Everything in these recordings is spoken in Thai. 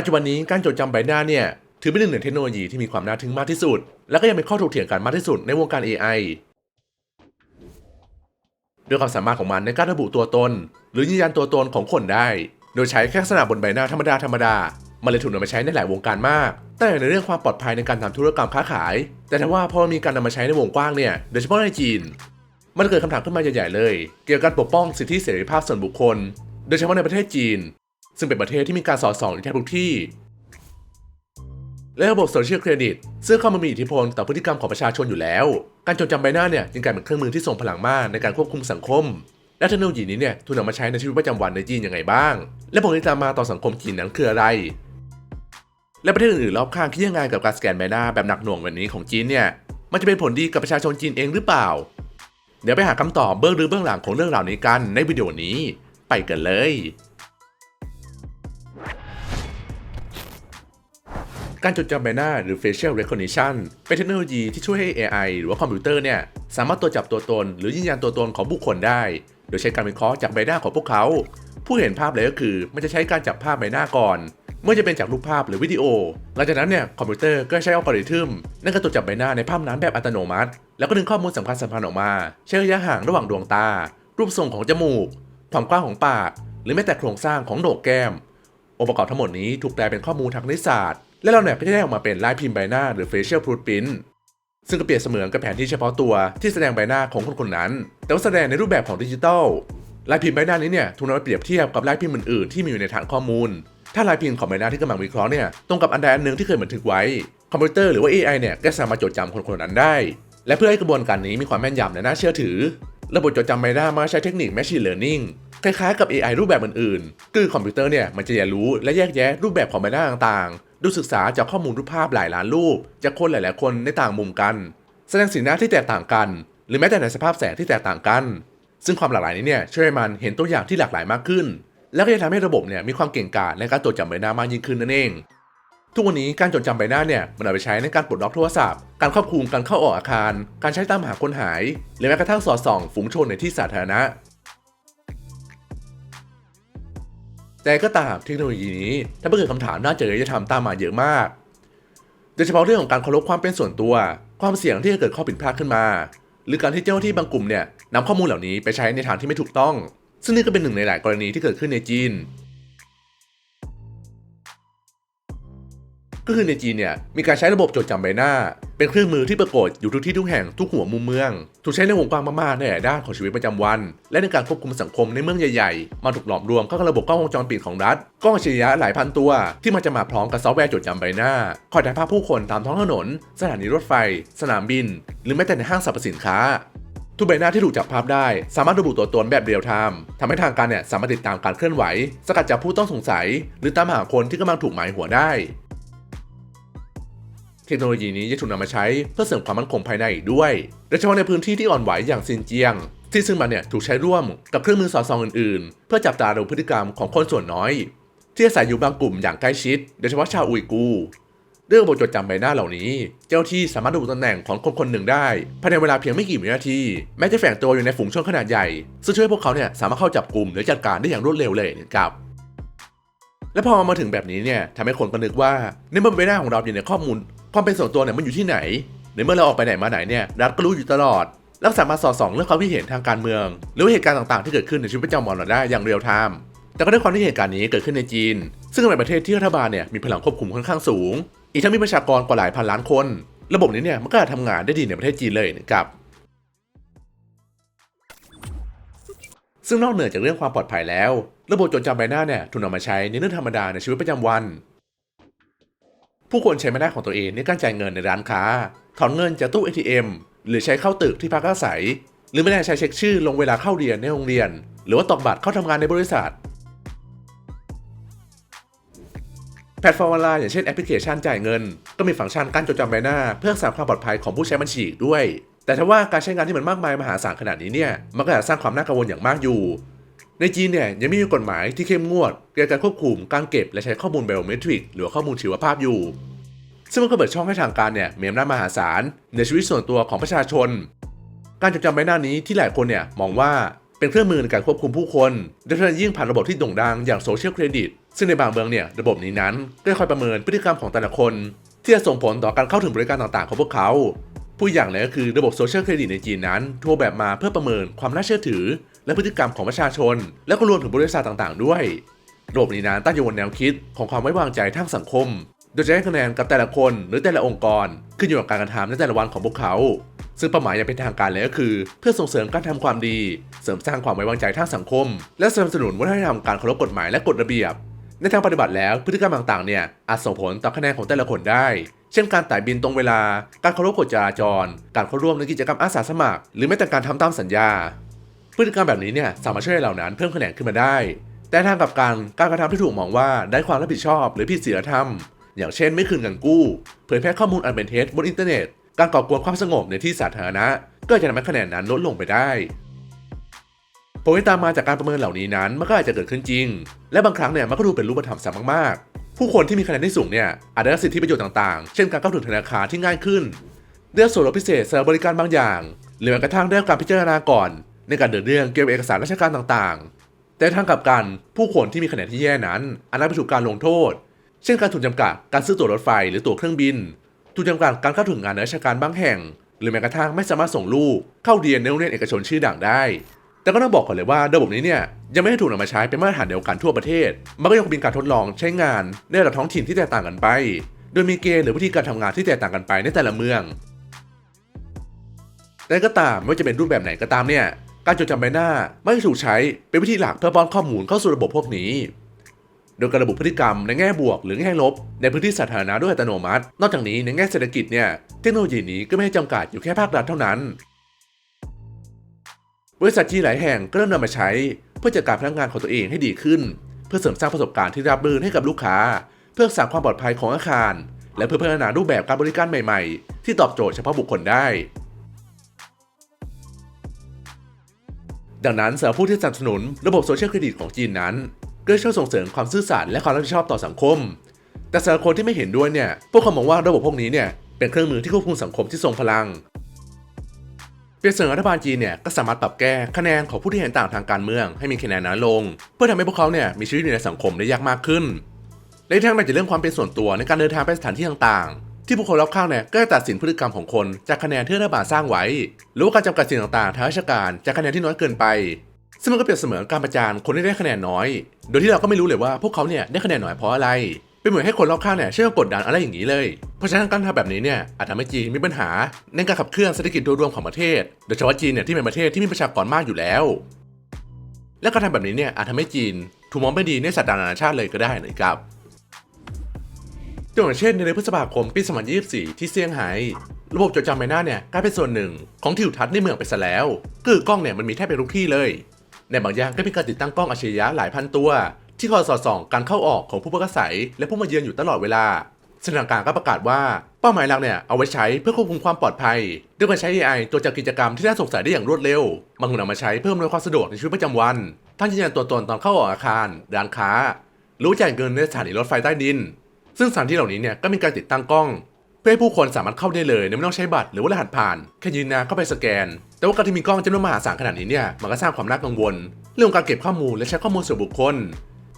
ปัจจุบันนี้การจดจำใบหน้าเนี่ยถือเป็นหนึ่งในเทคโนโลยีที่มีความน่าทึ่งมากที่สุด และก็ยังเป็นข้อถกเถียงกันมากที่สุดในวงการ AI ด้วยความสามารถของมันในการระบุตัวตน หรือยืนยันตัวตนของคนได้ โดยใช้แค่ลักษณะบนใบหน้าธรรมดาธรรมดามันเลยถูกนำมาใช้ในหลายวงการมาก แต่ในเรื่องความปลอดภัยในการทำธุรกรรมค้าขาย แต่ถ้าว่าพอมีการนำมาใช้ในวงกว้างเนี่ย โดยเฉพาะในจีน มันเกิดคำถามขึ้นมาใหญ่ๆเลย เกี่ยวกับการปกป้องสิทธิเสรีภาพส่วนบุคคล โดยเฉพาะในประเทศจีน ซึ่งเป็นประเทศที่มีการสอดส่องอยู่แทบทุกที่ และระบบโซเชียลเครดิตซึ่งเข้ามามีอิทธิพลต่อพฤติกรรมของประชาชนอยู่แล้ว การจดจำใบหน้าเนี่ยจึงกลายเป็นเครื่องมือที่ทรงพลังมากในการควบคุมสังคม และเทคโนโลยีนี้เนี่ยถูกนำมาใช้ในชีวิตประจำวันในจีนยังไงบ้าง และผลที่ตามมาต่อสังคมจีนนั้นคืออะไร และประเทศอื่นๆรอบข้างคิดยังไงกับการสแกนใบหน้าแบบหนักหน่วงแบบนี้ของจีนเนี่ยมันจะเป็นผลดีกับประชาชนจีนเองหรือเปล่า เดี๋ยวไปหาคำตอบเบื้องลึกเบื้องหลังของเรื่องราวนี้กันในวิดีโอนี้ ไปกันเลย การจดจำใบหน้าหรือ facial recognition เป็นเทคโนโลยีที่ช่วยให้ AI หรือว่าคอมพิวเตอร์เนี่ยสามารถตรวจจับตัวตน หรือยืนยันตัวตนของบุคคลได้ โดยใช้การวิเคราะห์จากใบหน้าของพวกเขา ผู้เห็นภาพเลยก็คือมันจะใช้การจับภาพใบหน้าก่อน เมื่อจะเป็นจากรูปภาพหรือวิดีโอ หลังจากนั้นเนี่ยคอมพิวเตอร์ก็ใช้อัลกอริทึมนั่นก็ตรวจจับใบหน้าในภาพนั้นแบบอัตโนมัติ แล้วก็ดึงข้อมูลสำคัญสำคัญออกมาเช่นระยะห่างระหว่างดวงตา รูปทรงของจมูกความกว้างของปาก หรือแม้แต่โครงสร้างของโหนกแก้มองค์ประกอบทั้งหมดนี้ถูกแปลเป็นข้อมูลทางคณิตศาสตร์ และเราเนี่ยก็จะได้ออกมาเป็นลายพิมพ์ใบหน้าหรือ facial footprint ซึ่งก็เปรียบเสมือนกับแผนที่เฉพาะตัวที่แสดงใบหน้าของคนคนนั้น แต่ว่าแสดงในรูปแบบของดิจิทัลลายพิมพ์ใบหน้านี้เนี่ยถูกนำมาเปรียบเทียบกับลายพิมพ์อื่นๆที่มีอยู่ในฐานข้อมูล ถ้าลายพิมพ์ของใบหน้าที่กำลังวิเคราะห์เนี่ยตรงกับอันใดอันหนึ่งที่เคยบันทึกไว้ คอมพิวเตอร์หรือว่า AI เนี่ยก็สามารถจดจำคนคนนั้นได้ และเพื่อให้กระบวนการนี้มีความแม่นยำและน่าเชื่อถือ ระบบจดจำใบหน้ามาใช้เทคนิค Machine Learning คล้ายๆกับ AI รูปแบบอื่นๆ คือคอมพิวเตอร์เนี่ยมันจะเรียนรู้และแยกแยะรูปแบบของใบหน้าต่างๆ ดูศึกษาจากข้อมูลรูปภาพหลายล้านรูป จากคนหลาย ๆ คนในต่างมุมกัน แสดงสีหน้าที่แตกต่างกัน หรือแม้แต่ในสภาพแสงที่แตกต่างกัน ซึ่งความหลากหลายนี้เนี่ยช่วยมันเห็นตัวอย่างที่หลากหลายมากขึ้น แล้วก็จะทำให้ระบบเนี่ยมีความเก่งกาจในการตรวจจำใบหน้ามากยิ่งขึ้นนั่นเอง ทุกวันนี้การจดจำใบหน้าเนี่ยมันเอาไปใช้ในการปลดล็อกโทรศัพท์ การควบคุมการเข้าออกอาคาร การใช้ตามหาคนหาย หรือแม้กระทั่งสอดส่องฝูงชนในที่สาธารณะ แต่ก็ตามเทคโนโลยีนี้ถ้าเกิดคำถามด้านจริยธรรมตามมาเยอะมาก โดยเฉพาะเรื่องของการเคารพความเป็นส่วนตัว ความเสี่ยงที่จะเกิดข้อผิดพลาดขึ้นมา หรือการที่เจ้าหน้าที่บางกลุ่มเนี่ยนำข้อมูลเหล่านี้ไปใช้ในทางที่ไม่ถูกต้อง ซึ่งนี่ก็เป็นหนึ่งในหลายกรณีที่เกิดขึ้นในจีน ก็คือในจีนเนี่ยมีการใช้ระบบจดจำใบหน้า เป็นเครื่องมือที่ปรากฏอยู่ทุกที่ทุกแห่งทุกหัวมุมเมือง ถูกใช้ในวงกว้างมากๆในด้านของชีวิตประจำวัน และในการควบคุมสังคมในเมืองใหญ่ๆ มาถูกหลอมรวมเข้ากับระบบกล้องวงจรปิดของรัฐกล้องอัจฉริยะหลายพันตัว ที่มันจะมาพร้อมกับซอฟต์แวร์จดจำใบหน้าคอยถ่ายภาพผู้คนตามท้องถนน สถานีรถไฟ สนามบิน หรือแม้แต่ในห้างสรรพสินค้าทุกใบหน้าที่ถูกจับภาพได้ สามารถระบุตัวตนแบบเรียลไทม์ทำให้ทางการเนี่ยสามารถติดตามการเคลื่อนไหว สกัดจับผู้ต้องสงสัย หรือตามหาคนที่กำลังถูกหมายหัวได้ เทคโนโลยีนี้จะถูกนำมาใช้เพื่อเสริมความมั่นคงภายในอีกด้วย โดยเฉพาะในพื้นที่ที่อ่อนไหวอย่างซินเจียง ที่ซึ่งมันเนี่ยถูกใช้ร่วมกับเครื่องมือสอดส่องอื่นๆ เพื่อจับตาดูพฤติกรรมของคนส่วนน้อย ที่อาศัยอยู่บางกลุ่มอย่างใกล้ชิด โดยเฉพาะชาวอุยกูร์ด้วยระบบจดจำใบหน้าเหล่านี้ เจ้าที่สามารถระบุตำแหน่งของคนคนหนึ่งได้ภายในเวลาเพียงไม่กี่วินาที แม้จะแฝงตัวอยู่ในฝูงชนขนาดใหญ่ ซึ่งช่วยพวกเขาเนี่ยสามารถเข้าจับกลุ่มหรือจัดการได้อย่างรวดเร็วเลยนะครับและพอมาถึงแบบนี้เนี่ยทำให้คนก็นึกว่าในเมื่อใบหน้าของเราอยู่ในข้อมูล ความเป็นส่วนตัวเนี่ยมันอยู่ที่ไหน ในเมื่อเราออกไปไหนมาไหนเนี่ยรัฐก็รู้อยู่ตลอดแล้วสามารถสอดส่องเรื่องความคิดเห็นทางการเมือง หรือเหตุการณ์ต่างๆที่เกิดขึ้นในชีวิตประจำวันเราได้อย่างเรียลไทม์แต่ก็ด้วยความที่เหตุการณ์นี้เกิดขึ้นในจีน ซึ่งเป็นประเทศที่รัฐบาลเนี่ยมีพลังควบคุมค่อนข้างสูง อีกทั้งมีประชากรกว่าหลายพันล้านคน ระบบนี้เนี่ยมันก็ทำงานได้ดีในประเทศจีนเลยนะครับซึ่งนอกเหนือจากเรื่องความปลอดภัยแล้ว ระบบจดจำใบหน้าเนี่ยถูกนำมาใช้ในเรื่องธรรมดาในชีวิตประจำวัน ผู้คนใช้ใบหน้ของตัวเองในการจ่ายเงินในร้านค้า ถอนเงินจากตู้ ATM หรือใช้เข้าตึกที่พักอาศัย หรือไม่ได้ใช้เช็คชื่อลงเวลาเข้าเรียนในโรงเรียน หรือว่าตอกบัตรเข้าทำงานในบริษัท แพลตฟอร์มออนไลน์อย่างเช่นแอปพลิเคชันจ่ายเงิน ก็มีฟังก์ชันการจดจำใบหน้า เพื่อรักษาความปลอดภัยของผู้ใช้บัญชีอีกด้วย แต่ถ้าว่าการใช้งานที่มันมากมายมหาศาลขนาดนี้เนี่ยมันก็อาจสร้างความน่ากังวลอย่างมากอยู่ ในจีนเนี่ยยังไม่มีกฎหมายที่เข้มงวดเกี่ยวกับควบคุมการเก็บและใช้ข้อมูลไบโอเมตริกหรือข้อมูลชีวภาพอยู่ ซึ่งมันก็เปิดช่องให้ทางการเนี่ยมีอำนาจมหาศาลในชีวิตส่วนตัวของประชาชน การจดจำใบหน้านี้ที่หลายคนเนี่ยมองว่าเป็นเครื่องมือในการควบคุมผู้คนโดยเฉพาะยิ่งผ่านระบบที่โด่งดังอย่างโซเชียลเครดิตซึ่งในบางเมืองเนี่ยระบบนี้นั้นก็คอยประเมินพฤติกรรมของแต่ละคน ที่จะส่งผลต่อการเข้าถึงบริการต่างๆของพวกเขาผู้อย่างเลยก็คือระบบโซเชียลเครดิตในจีนนั้นถูกแบบมาเพื่อประเมินความน่าเชื่อถือ และพฤติกรรมของประชาชน และก็รวมถึงบริษัทต่างๆ ด้วยระบบนี้นั้นตั้งอยู่บนแนวคิดของความไว้วางใจทางสังคม โดยจะให้คะแนนกับแต่ละคนหรือแต่ละองค์กร ขึ้นอยู่กับการกระทำในแต่ละวันของพวกเขา ซึ่งเป้าหมายอย่างเป็นทางการเลยก็คือ เพื่อส่งเสริมการทำความดี เสริมสร้างความไว้วางใจทางสังคม และสนับสนุนวัฒนธรรมการเคารพกฎหมายและกฎระเบียบ ในทางปฏิบัติแล้วพฤติกรรมต่างๆเนี่ยอาจส่งผลต่อคะแนนของแต่ละคนได้ เช่นการไต่บินตรงเวลา การเคารพกฎจราจร การเข้าร่วมในกิจกรรมอาสาสมัคร หรือแม้แต่การทำตามสัญญา พฤติกรรมแบบนี้เนี่ยสามารถช่วยเหล่านั้นเพิ่มคะแนนขึ้นมาได้ แต่ทางกับการการกระทำที่ถูกมองว่าได้ความรับผิดชอบหรือผิดศีลธรรม อย่างเช่น ไม่คืนเงินกู้ เผยแพร่ข้อมูลอันเป็นเท็จบนอินเทอร์เน็ต การก่อกวนความสงบในที่สาธารณะ ก็จะทำให้คะแนนนั้นลดลงไปได้ผลที่ตามมาจากการประเมินเหล่านี้นั้นมันก็อาจจะเกิดขึ้นจริง และบางครั้งเนี่ยมันก็ดูเป็นรูปธรรมสัมมากๆ ผู้คนที่มีคะแนนที่สูงเนี่ยอาจได้รับสิทธิประโยชน์ต่างๆ เช่นการเข้าถึงธนาคารที่ง่ายขึ้นได้ส่วนลดพิเศษสำหรับบริการบางอย่าง หรือแม้กระทั่งได้รับการพิจารณาก่อน ในการเดินเรื่องเกี่ยวกับเอกสารราชการต่างๆ แต่ทางกลับกันผู้คนที่มีคะแนนที่แย่นั้นอาจนำไปสู่การลงโทษ เช่นการถูกจำกัดการซื้อตั๋วรถไฟหรือตั๋วเครื่องบิน ถูกจำกัดการเข้าถึงงานราชการบางแห่ง หรือแม้กระทั่งไม่สามารถส่งลูกเข้าเรียนในโรงเรียนเอกชนชื่อดังได้ แต่ก็ต้องบอกก่อนเลยว่าระบบนี้เนี่ยยังไม่ได้ถูกนำมาใช้เป็นมาตรฐานเดียวกันทั่วประเทศ มันก็ยังคงเป็นการทดลองใช้งานในระดับท้องถิ่นที่แตกต่างกันไป โดยมีเกณฑ์หรือวิธีการทำงานที่แตกต่างกันไปในแต่ละเมืองแต่ก็ตามไม่ว่าจะเป็นรูปแบบไหนก็ตามเนี่ย การจดจำใบหน้าไม่ได้ถูกใช้เป็นวิธีหลักเพื่อป้อนข้อมูลเข้าสู่ระบบพวกนี้ โดยการระบุพฤติกรรมในแง่บวกหรือแง่ลบ ในพื้นที่สาธารณะด้วยอัตโนมัติ นอกจากนี้ในแง่เศรษฐกิจเนี่ยเทคโนโลยีนี้ก็ไม่ได้จำกัดอยู่แค่ภาครัฐเท่านั้น บริษัทจีนหลายแห่งก็เริ่มนำมาใช้ เพื่อจัดการพนักงานของตัวเองให้ดีขึ้น เพื่อเสริมสร้างประสบการณ์ที่ราบรื่นให้กับลูกค้า เพื่อสรักษาความปลอดภัยของอาคาร และเพื่อพัฒนารูปแบบการบริการใหม่ ๆ ที่ตอบโจทย์เฉพาะบุคคลได้ ดังนั้นสำหรับผู้ที่สนับสนุนระบบโซเชียลเครดิตของจีนนั้น ก็ช่วยส่งเสริมความซื่อสัตย์และความรับผิดชอบต่อสังคม แต่สำหรับคนที่ไม่เห็นด้วยเนี่ยพวกเขามองว่าระบบพวกนี้เนี่ยเป็นเครื่องมือที่ควบคุมสังคมที่ทรงพลังเปรียบเสมือนรัฐบาลจีนเนี่ยก็สามารถปรับแก้คะแนนของผู้ที่เห็นต่างทางการเมืองให้มีคะแนนน้อยลง เพื่อทำให้พวกเขาเนี่ยมีชีวิตอยู่ในสังคมได้ยากมากขึ้น และทั้งในจะเรื่องความเป็นส่วนตัวในการเดินทางไปสถานที่ต่างๆ ที่ผู้คนรอบข้างเนี่ยก็จะตัดสินพฤติกรรมของคนจากคะแนนที่รัฐบาลสร้างไว้ หรือว่าการจำกัดสิ่งต่างๆทางราชการจากคะแนนที่น้อยเกินไป ซึ่งมันก็เปรียบเสมือนการประจานคนที่ได้คะแนนน้อย โดยที่เราก็ไม่รู้เลยว่าพวกเขาเนี่ยได้คะแนนน้อยเพราะอะไรเป็นเหมือนให้คนรอบข้างเนี่ยเชื่อกดดันอะไรอย่างนี้เลย เพราะฉะนั้นการทำแบบนี้เนี่ยอาจทำให้จีนมีปัญหาในการขับเคลื่อนเศรษฐกิจโดยรวมของประเทศ โดยเฉพาะจีนเนี่ยที่เป็นประเทศที่มีประชากรมากอยู่แล้ว และการทำแบบนี้เนี่ยอาจทำให้จีนถูกมองไม่ดีในสายตานานาชาติเลยก็ได้นะครับ ตัวอย่างเช่นในเดือนพฤษภาคมปี 2024 ที่เซี่ยงไฮ้ระบบจดจำใบหน้าเนี่ยกลายเป็นส่วนหนึ่งของทิวทัศน์ในเมืองไปซะแล้ว คือกล้องเนี่ยมันมีแทบเป็นทุกที่เลย ในบางอย่างก็มีการติดตั้งกล้องอัจฉริยะหลายพันตัว ที่คอยสอดส่องการเข้าออกของผู้พักอาศัย และผู้มาเยือนอยู่ตลอดเวลาซึ่งทางการก็ประกาศว่าเป้าหมายหลักเนี่ยเอาไว้ใช้เพื่อควบคุมความปลอดภัยด้วยการใช้ AI ตรวจจับกิจกรรมที่น่าสงสัยได้อย่างรวดเร็วบางคนเอามาใช้เพื่ออำนวยความสะดวกในชีวิตประจำวันทั้งยืนยันตัวตนตอนเข้าออกอาคารร้านค้าหรือจ่ายเงินในสถานีรถไฟใต้ดิน ซึ่งสถานที่เหล่านี้เนี่ยก็มีการติดตั้งกล้อง เพื่อให้ผู้คนสามารถเข้าได้เลยโดยไม่ต้องใช้บัตรหรือว่ารหัสผ่านแค่ยืนหนาเข้าไปสแกน แต่ว่าการที่มีกล้องจำนวนมหาศาลขนาดนี้เนี่ยมันก็สร้างความน่ากังวล เรื่องการเก็บข้อมูลและใช้ข้อมูลส่วนบุคคล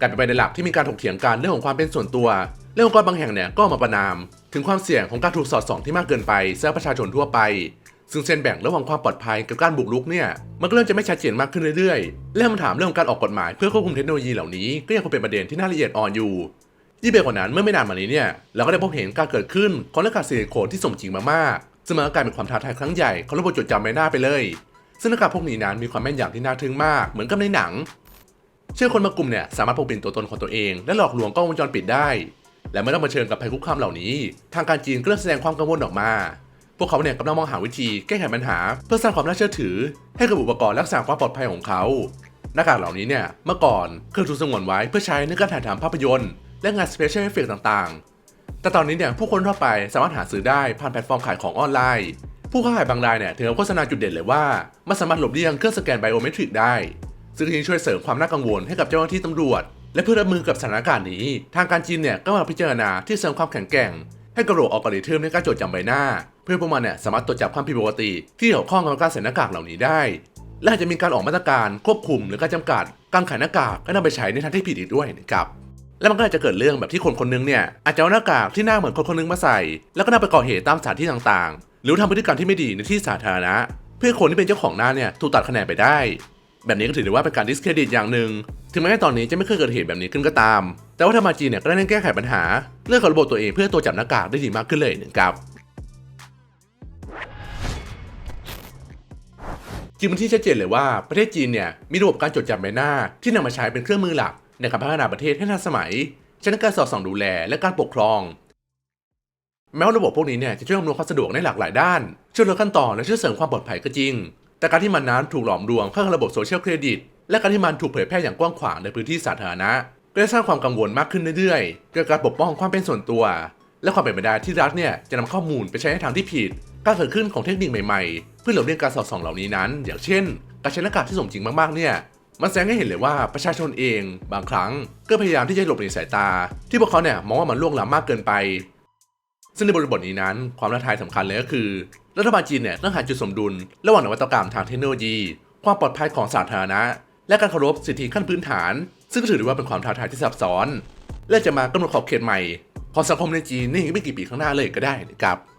กลายเป็นไประเด็นหลักที่มีการถกเถียงกันเรื่องของความเป็นส่วนตัวและองค์กรบางแห่งเนี่ยก็มาประนาม ถึงความเสี่ยงของการถูกสอดส่องที่มากเกินไปสำหรับประชาชนทั่วไป ซึ่งเส้นแบ่งระหว่างความปลอดภัยกับการบุกรุกเนี่ยมันก็เริ่มจะไม่ชัดเจนมากขึ้นเรื่อยๆ และคำถามเรื่องของการออกกฎหมายเพื่อควบคุมเทคโนโลยีเหล่านี้ก็ยังคงเป็นประเด็นที่น่าละเอียดอ่อนอยู่ ยิ่งไปกว่านั้นเมื่อไม่นานมานี้เนี่ยเราก็ได้พบเห็นการเกิดขึ้นของน้ากากซิลิโคนที่สมจริงมากๆซึ่งมันกลายเป็นความท้าทายครั้งใหญ่ของระบบจดจำใบหน้าไปเลย ซึ่งน้ากากพวกนี้นั้นมีความแม่นยำที่น่าทึ่งมากเหมือนกับในหนัง เชื่อคนบางกลุ่มเนี่ยสามารถปกปิดตัวตนของตัวเอง และหลอกลวงกล้องวงจรปิดได้ และเมื่อต้องเผชิญกับภัยคุกคามเหล่านี้ ทางการจีนก็เริ่มแสดงความกังวลออกมา พวกเขาเนี่ยกำลังมองหาวิธีแก้ไขปัญหา เพื่อสร้างความน่าเชื่อถือ ให้กับอุปกรณ์รักษาความปลอดภัยของเขาหน้ากากเหล่านี้เนี่ยเมื่อก่อนเคยถูกสงวนไว้เพื่อใช้ในการถ่ายทำภาพยนตร์ และงาน Special Effect ต่างๆ แต่ตอนนี้เนี่ยผู้คนทั่วไปสามารถหาซื้อได้ผ่านแพลตฟอร์มขายของออนไลน์ ผู้ค้าขายบางรายเนี่ยถึงกับโฆษณาจุดเด่นเลยว่ามันสามารถหลบเลี่ยงเครื่องสแกนไบโอเมตริกได้ ซึ่งจะช่วยเสริมความน่ากังวลให้กับเจ้าหน้าที่ตำรวจ และเพื่อรับมือกับสถานการณ์นี้ ทางการจีนเนี่ยก็มาพิจารณาที่เสริมความแข็งแกร่ง ให้กระโหลกอัลกอริทึมในการจดจำใบหน้า เพื่อพวกมันเนี่ยสามารถตรวจจับความผิดปกติ ที่เกี่ยวข้องกับการใส่หน้ากากเหล่านี้ได้และอาจจะมีการออกมาตรการควบคุมหรือการจำกัดการขายหน้ากากและนำไปใช้ในทางที่ผิดอีกด้วยนะครับ และมันก็อาจจะเกิดเรื่องแบบที่คนคนนึงเนี่ยอาจจะเอาหน้ากากที่หน้าเหมือนคนคนนึงมาใส่ แล้วก็นำไปก่อเหตุตามสถานที่ต่างๆ หรือทำพฤติกรรมที่ไม่ดีในที่สาธารณะ เพื่อคนที่เป็นเจ้าของหน้าเนี่ยถูกตัดคะแนนไปได้ แบบนี้ก็ถือได้ว่าเป็นการดิสเครดิตอย่างหนึ่งถึงแม้ตอนนี้จะไม่เคยเกิดเหตุแบบนี้ขึ้นก็ตาม แต่ว่าทางมาจีนเนี่ยก็ได้เร่งแก้ไขปัญหา เรื่องของระบบตัวเองเพื่อตัวจับหน้ากากได้ดีมากขึ้นเลยนะครับจีนเป็นที่ชัดเจนเลยว่าประเทศจีนเนี่ยมีระบบการจดจำใบหน้าที่นำมาใช้เป็นเครื่องมือหลัก ในการพัฒนาประเทศให้ทันสมัยใช้ในการสอดส่องดูแลและการปกครอง แม้ว่าระบบพวกนี้เนี่ยจะช่วยอำนวยความสะดวกในหลากหลายด้าน ช่วยลดขั้นตอนและช่วยเสริมความปลอดภัยก็จริง แต่การที่มันนั้นถูกหลอมรวมเข้ากับระบบโซเชียลเครดิต และการที่มันถูกเผยแพร่อย่างกว้างขวางในพื้นที่สาธารณะก็ได้สร้างความกังวลมากขึ้นเรื่อยๆ เกี่ยวกับการปกป้องความเป็นส่วนตัว และความเป็นไปได้ที่รัฐเนี่ยจะนำข้อมูลไปใช้ในทางที่ผิด การเกิดขึ้นของเทคนิคใหม่ๆ เพื่อหลบเลี่ยงการสอดส่องเหล่านี้นั้น อย่างเช่น การใช้หน้ากากที่สมจริงมากๆเนี่ย มันแสดงให้เห็นเลยว่าประชาชนเองบางครั้งก็พยายามที่จะหลบหนีสายตา ที่พวกเขาเนี่ยมองว่ามันล่วงล้ำมากเกินไป ซึ่งในบริบทนี้นั้น ความท้าทายสำคัญเลยก็คือ รัฐบาลจีนเนี่ยต้องหาจุดสมดุล ระหว่างนวัตกรรมทางเทคโนโลยี ความปลอดภัยของสาธารณะ และการเคารพสิทธิขั้นพื้นฐาน ซึ่งก็ถือได้ว่าเป็นความท้าทายที่ซับซ้อน และจะมากำหนดขอบเขตใหม่ของสังคมในจีนในอีกไม่กี่ปีข้างหน้าเลยก็ได้นะครับ